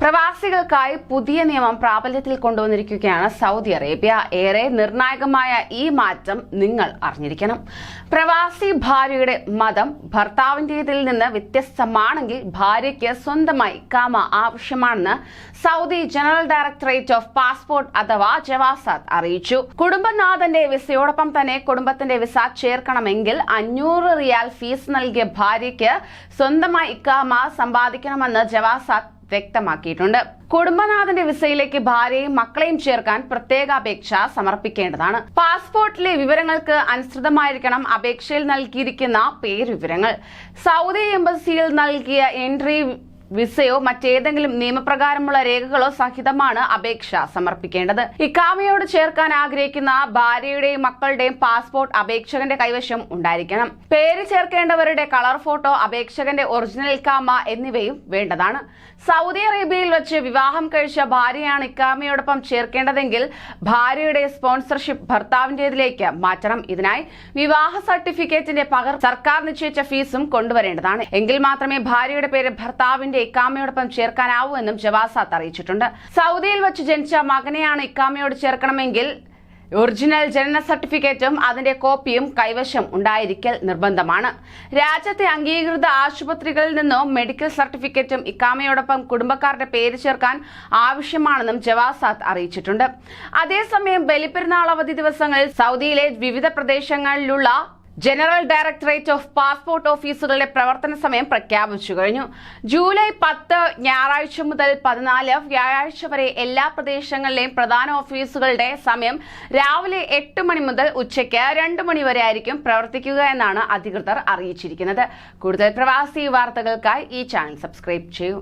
പ്രവാസികൾക്കായി പുതിയ നിയമം പ്രാബല്യത്തിൽ കൊണ്ടുവന്നിരിക്കുകയാണ് സൗദി അറേബ്യ. ഏറെ നിർണായകമായ ഈ മാറ്റം നിങ്ങൾ അറിഞ്ഞിരിക്കണം. പ്രവാസി ഭാര്യയുടെ മതം ഭർത്താവിന്റെതിൽ നിന്ന് വ്യത്യസ്തമാണെങ്കിൽ ഭാര്യയ്ക്ക് സ്വന്തമായി കാമ ആവശ്യമാണെന്ന് Saudi general directorate of passport അഥവാ ജവാസാത്ത് അറിയിച്ചു. കുടുംബനാഥന്റെ വിസയോടൊപ്പം തന്നെ കുടുംബത്തിന്റെ വിസ ചേർക്കണമെങ്കിൽ അഞ്ഞൂറ് റിയാൽ ഫീസ് നൽകിയ ഭാര്യയ്ക്ക് സ്വന്തമായി ഇക്കാമ സമ്പാദിക്കണമെന്ന് ജവാസാത്ത് വ്യക്തമാക്കിയിട്ടുണ്ട്. കുടുംബനാഥന്റെ വിസയിലേക്ക് ഭാര്യയും മക്കളെയും ചേർക്കാൻ പ്രത്യേക അപേക്ഷ സമർപ്പിക്കേണ്ടതാണ്. പാസ്പോർട്ടിലെ വിവരങ്ങൾക്ക് അനുസൃതമായിരിക്കണം അപേക്ഷയിൽ നൽകിയിരിക്കുന്ന പേര് വിവരങ്ങൾ സൗദി എംബസിയിൽ നൽകിയ എൻട്രി വിസയോ മറ്റേതെങ്കിലും നിയമപ്രകാരമുള്ള രേഖകളോ സഹിതമാണ് അപേക്ഷ സമർപ്പിക്കേണ്ടത്. ഇക്കാമയോട് ചേർക്കാൻ ആഗ്രഹിക്കുന്ന ഭാര്യയുടെയും മക്കളുടെയും പാസ്പോർട്ട് അപേക്ഷകന്റെ കൈവശം ഉണ്ടായിരിക്കണം. പേര് ചേർക്കേണ്ടവരുടെ കളർ ഫോട്ടോ അപേക്ഷകന്റെ ഒറിജിനൽ ഇക്കാമ എന്നിവയും വേണ്ടതാണ്. സൗദി അറേബ്യയിൽ വെച്ച് വിവാഹം കഴിച്ച ഭാര്യയാണ് ഇക്കാമയോടൊപ്പം ചേർക്കേണ്ടതെങ്കിൽ ഭാര്യയുടെ സ്പോൺസർഷിപ്പ് ഭർത്താവിന്റെതിലേക്ക് മാറ്റണം. ഇതിനായി വിവാഹ സർട്ടിഫിക്കറ്റിന്റെ പകർ സർക്കാർ നിശ്ചയിച്ച ഫീസും കൊണ്ടുവരേണ്ടതാണ്. എങ്കിൽ മാത്രമേ ഭാര്യയുടെ പേര് ഭർത്താവിന്റെ ഇക്കാമയോടൊപ്പം ചേർക്കാനാവൂ എന്നും ജവാസാത്ത് അറിയിച്ചിട്ടുണ്ട്. സൗദിയിൽ വെച്ച് ജനിച്ച മകനെയാണ് ഇക്കാമയോട് ചേർക്കണമെങ്കിൽ ഒറിജിനൽ ജനന സർട്ടിഫിക്കറ്റും അതിന്റെ കോപ്പിയും കൈവശം ഉണ്ടായിരിക്കൽ നിർബന്ധമാണ്. രാജ്യത്തെ അംഗീകൃത ആശുപത്രികളിൽ നിന്നോ മെഡിക്കൽ സർട്ടിഫിക്കറ്റും ഇക്കാമയോടൊപ്പം കുടുംബക്കാരുടെ പേര് ചേർക്കാൻ ആവശ്യമാണെന്നും ജവാസാത്ത് അറിയിച്ചിട്ടുണ്ട്. അതേസമയം ബലിപ്പെരുന്നാൾ അവധി ദിവസങ്ങളിൽ സൗദിയിലെ വിവിധ പ്രദേശങ്ങളിലുള്ള ജനറൽ ഡയറക്ടറേറ്റ് ഓഫ് പാസ്പോർട്ട് ഓഫീസുകളുടെ പ്രവർത്തന സമയം പ്രഖ്യാപിച്ചു കഴിഞ്ഞു. ജൂലൈ പത്ത് ഞായറാഴ്ച മുതൽ പതിനാല് വ്യാഴാഴ്ച വരെ എല്ലാ പ്രദേശങ്ങളിലെയും പ്രധാന ഓഫീസുകളുടെ സമയം രാവിലെ എട്ട് മണി മുതൽ ഉച്ചയ്ക്ക് രണ്ട് മണി വരെ ആയിരിക്കും പ്രവർത്തിക്കുക എന്നാണ് അധികൃതർ അറിയിച്ചിരിക്കുന്നത്. കൂടുതൽ പ്രവാസി വാർത്തകൾക്കായി ഈ ചാനൽ സബ്സ്ക്രൈബ് ചെയ്യൂ.